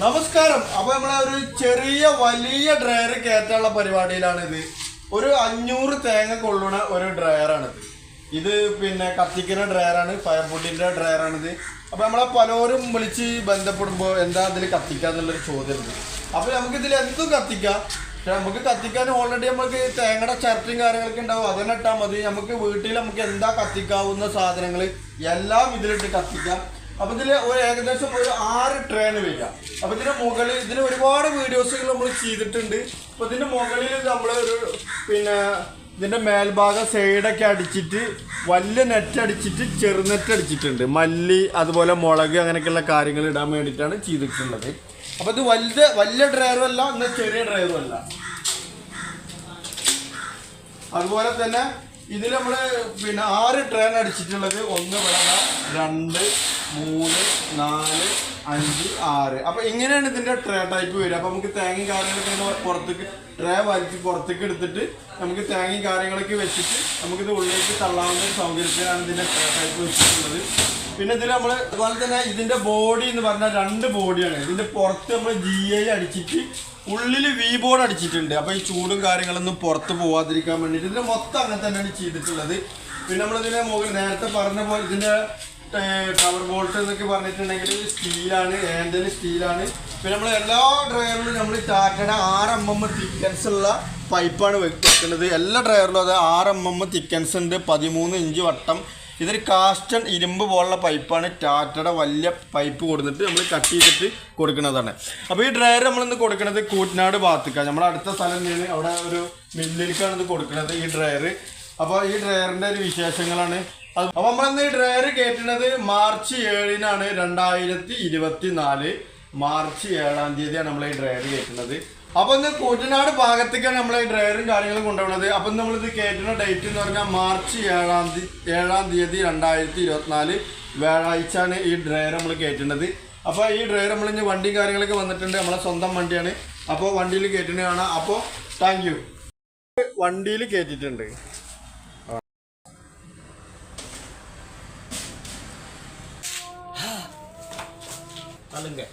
നമസ്കാരം. അപ്പൊ നമ്മളെ ഒരു ചെറിയ വലിയ ഡ്രയർ കയറ്റാനുള്ള പരിപാടിയിലാണ് ഇത് ഒരു അഞ്ഞൂറ് തേങ്ങ കൊള്ളുന്ന ഒരു ഡ്രയറാണിത് ഇത് പിന്നെ കത്തിക്കുന്ന ഡ്രയറാണ് ഫയർഫുഡിന്റെ ഡ്രയറാണിത് അപ്പൊ നമ്മളെ പലരും വിളിച്ച് ബന്ധപ്പെടുമ്പോൾ എന്താ ഇതിൽ കത്തിക്കാന്നുള്ളൊരു ചോദ്യമുണ്ട്. അപ്പൊ നമുക്ക് ഇതിൽ എന്തും കത്തിക്കാം. നമുക്ക് കത്തിക്കാൻ ഓൾറെഡി നമുക്ക് തേങ്ങയുടെ ചിരട്ടയും കാര്യങ്ങളൊക്കെ ഉണ്ടാവും. അതിനെ ഇട്ടാൽ മതി. നമുക്ക് വീട്ടിൽ നമുക്ക് എന്താ കത്തിക്കാവുന്ന സാധനങ്ങൾ എല്ലാം ഇതിലിട്ട് കത്തിക്കാം. അപ്പൊ ഇതിൽ ഒരു ഏകദേശം ഒരു ആറ് ട്രെയിൻ വരിക. അപ്പൊ ഇതിന്റെ മുകളിൽ ഇതിന് ഒരുപാട് വീഡിയോസുകൾ നമ്മൾ ചെയ്തിട്ടുണ്ട്. അപ്പൊ ഇതിന്റെ മുകളിൽ നമ്മൾ ഒരു പിന്നെ ഇതിന്റെ മേൽഭാഗം സൈഡൊക്കെ അടിച്ചിട്ട് വലിയ നെറ്റ് അടിച്ചിട്ട് ചെറുനെറ്റ് അടിച്ചിട്ടുണ്ട്. മല്ലി അതുപോലെ മുളക് അങ്ങനെയൊക്കെയുള്ള കാര്യങ്ങൾ ഇടാൻ വേണ്ടിയിട്ടാണ് ചെയ്തിട്ടുള്ളത്. അപ്പൊ ഇത് വലിയ വലിയ ഡ്രൈവറും അല്ല എന്നാൽ ചെറിയ ഡ്രൈവറും അല്ല. അതുപോലെ തന്നെ ഇതിൽ നമ്മൾ പിന്നെ ആറ് ട്രെയിൻ അടിച്ചിട്ടുള്ളത് ഒന്ന് വിളക രണ്ട് മൂന്ന് നാല് അഞ്ച് ആറ്. അപ്പൊ ഇങ്ങനെയാണ് ഇതിന്റെ ട്രേ ടൈപ്പ് വരിക. അപ്പൊ നമുക്ക് തേങ്ങയും കാര്യങ്ങളൊക്കെ പുറത്തേക്ക് ട്രേ വലിച്ച് പുറത്തേക്ക് എടുത്തിട്ട് നമുക്ക് തേങ്ങയും കാര്യങ്ങളൊക്കെ വെച്ചിട്ട് നമുക്കിത് ഉള്ളിലേക്ക് തള്ളാവുന്ന സൗകര്യത്തിലാണ് ഇതിന്റെ ട്രേ ടൈപ്പ് വെച്ചിട്ടുള്ളത്. പിന്നെ ഇതിൽ നമ്മൾ അതുപോലെ തന്നെ ഇതിന്റെ ബോഡി എന്ന് പറഞ്ഞാൽ രണ്ട് ബോഡിയാണ് ഇതിന്റെ പുറത്ത് നമ്മൾ ജി ഐ അടിച്ചിട്ട് ഉള്ളിൽ വി ബോർഡ് അടിച്ചിട്ടുണ്ട്. അപ്പൊ ഈ ചൂടും കാര്യങ്ങളൊന്നും പുറത്ത് പോവാതിരിക്കാൻ വേണ്ടിയിട്ട് ഇതിന്റെ മൊത്തം അങ്ങനെ തന്നെയാണ് ചെയ്തിട്ടുള്ളത്. പിന്നെ നമ്മൾ ഇതിന്റെ മുകളിൽ നേരത്തെ പറഞ്ഞ പോലെ ഇതിന്റെ കവർ ബോൾട്ട് എന്നൊക്കെ പറഞ്ഞിട്ടുണ്ടെങ്കിൽ സ്റ്റീലാണ് ഹാൻഡിൽ സ്റ്റീലാണ് പിന്നെ നമ്മൾ എല്ലാ ഡ്രൈവറിലും നമ്മൾ ടാറ്റയുടെ ആറ് എം എം തിക്കൻസ് ഉള്ള പൈപ്പാണ് വെക്കുന്നത്. എല്ലാ ഡ്രൈവറിലും അത് ആറ് എം എം തിക്കൻസ് ഉണ്ട്. പതിമൂന്ന് ഇഞ്ച് വട്ടം. ഇതൊരു കാസ്റ്റൺ ഇരുമ്പ് പോലുള്ള പൈപ്പാണ്. ടാറ്റയുടെ വലിയ പൈപ്പ് കൊടുത്തിട്ട് നമ്മൾ കട്ട് ചെയ്തിട്ട് കൊടുക്കുന്നതാണ്. അപ്പോൾ ഈ ഡ്രയർ നമ്മളിന്ന് കൊടുക്കുന്നത് കൂറ്റനാട് ഭാഗത്തേക്കാണ് നമ്മുടെ അടുത്ത സ്ഥലം തന്നെയാണ് അവിടെ ഒരു മില്ലിലേക്കാണ് ഇത് കൊടുക്കുന്നത് ഈ ഡ്രയർ അപ്പോൾ ഈ ഡ്രയറിന്റെ ഒരു വിശേഷങ്ങളാണ്. അപ്പോൾ നമ്മളിന്ന് ഈ ഡ്രയർ കയറ്റുന്നത് മാർച്ച് ഏഴിനാണ്. രണ്ടായിരത്തി ഇരുപത്തി നാല് മാർച്ച് ഏഴാം തീയതിയാണ് നമ്മൾ ഈ ഡ്രയർ കയറ്റുന്നത്. അപ്പൊ ഇന്ന് കൂറ്റനാട് ഭാഗത്തേക്കാണ് നമ്മളെ ഡ്രൈവറും കാര്യങ്ങളും കൊണ്ടുപോകുന്നത്. അപ്പൊ നമ്മളിത് കേട്ടുന്ന ഡേറ്റ് എന്ന് പറഞ്ഞാൽ മാർച്ച് ഏഴാം തീയതി ഏഴാം തീയതി രണ്ടായിരത്തി ഇരുപത്തിനാല് വ്യാഴാഴ്ചയാണ് ഈ ഡ്രൈവർ നമ്മൾ കേട്ടുന്നത് അപ്പോൾ ഈ ഡ്രൈവർ ഇനി വണ്ടിയും കാര്യങ്ങളൊക്കെ വന്നിട്ടുണ്ട്. നമ്മളെ സ്വന്തം വണ്ടിയാണ്. അപ്പോൾ വണ്ടിയിൽ കയറ്റുന്നതാണ് അപ്പോൾ താങ്ക് യു വണ്ടിയിൽ കയറ്റിയിട്ടുണ്ട് അല്ലെങ്കിൽ